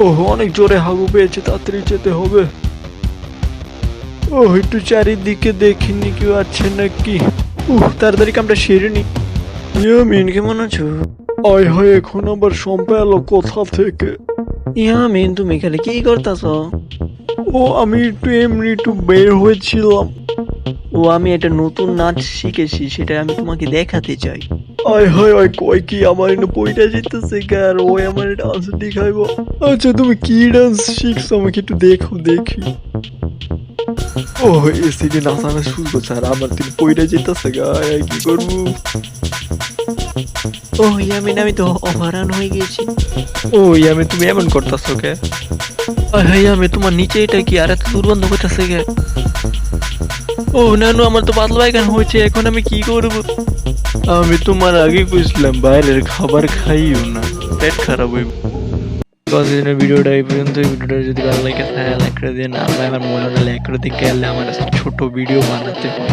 ওহ অনেক জোরে হাগু পেয়েছে তাড়াতাড়ি যেতে হবে। ও একটু চারিদিকে দেখিনি কেউ আছে নাকি? উহ তাড়াতাড়ি কামটা সেরে নি। ইয়ামিন কেমন আছো? আয় হয় এখন আবার সম্পা এলো কোথা থেকে? ইয়ামিন তুমি এখানে কি করতেছ? ও আমি একটু এমনি একটু বের হয়েছিলাম। ও আমি একটা নতুন নাচ শিখেছি সেটা আমি তোমাকে দেখাতে চাই। আয় হায় আয় কয় কি আমার এটা বইটা যেতেছে আর ওই আমার ডান্স দেখাইবো। আচ্ছা তুমি কি ডান্স শিখছো? আমাকে একটু দেখো দেখি। ও এসে যে নাচানো শুরু করছে আর আমার তিনি বইটা যেতেছে গায় কি করব? ও ইয়ামিন আমি তো অভারান হয়ে গেছি। ও ইয়ামিন তুমি এমন করতেছো কে? হ্যাঁ আমি তোমার নিচে এটা কি আর এত দুর্গন্ধ করতেছে কে? ও, নানু, আমার তো পাতলা পায়খানা হয়েছে, এখন আমি কি করব? আমি তোমার আগে বুঝলাম, বাইরের খাবার খাইও না। পেট খারাপ হইব। কতদিনের ভিডিওটা এই পর্যন্ত ভিডিওটা যদি ভালো লাগে, তাহলে লাইক করে আমার মনে হলে লাইক করে দিকে আমার ছোট ভিডিও বানাতে হয়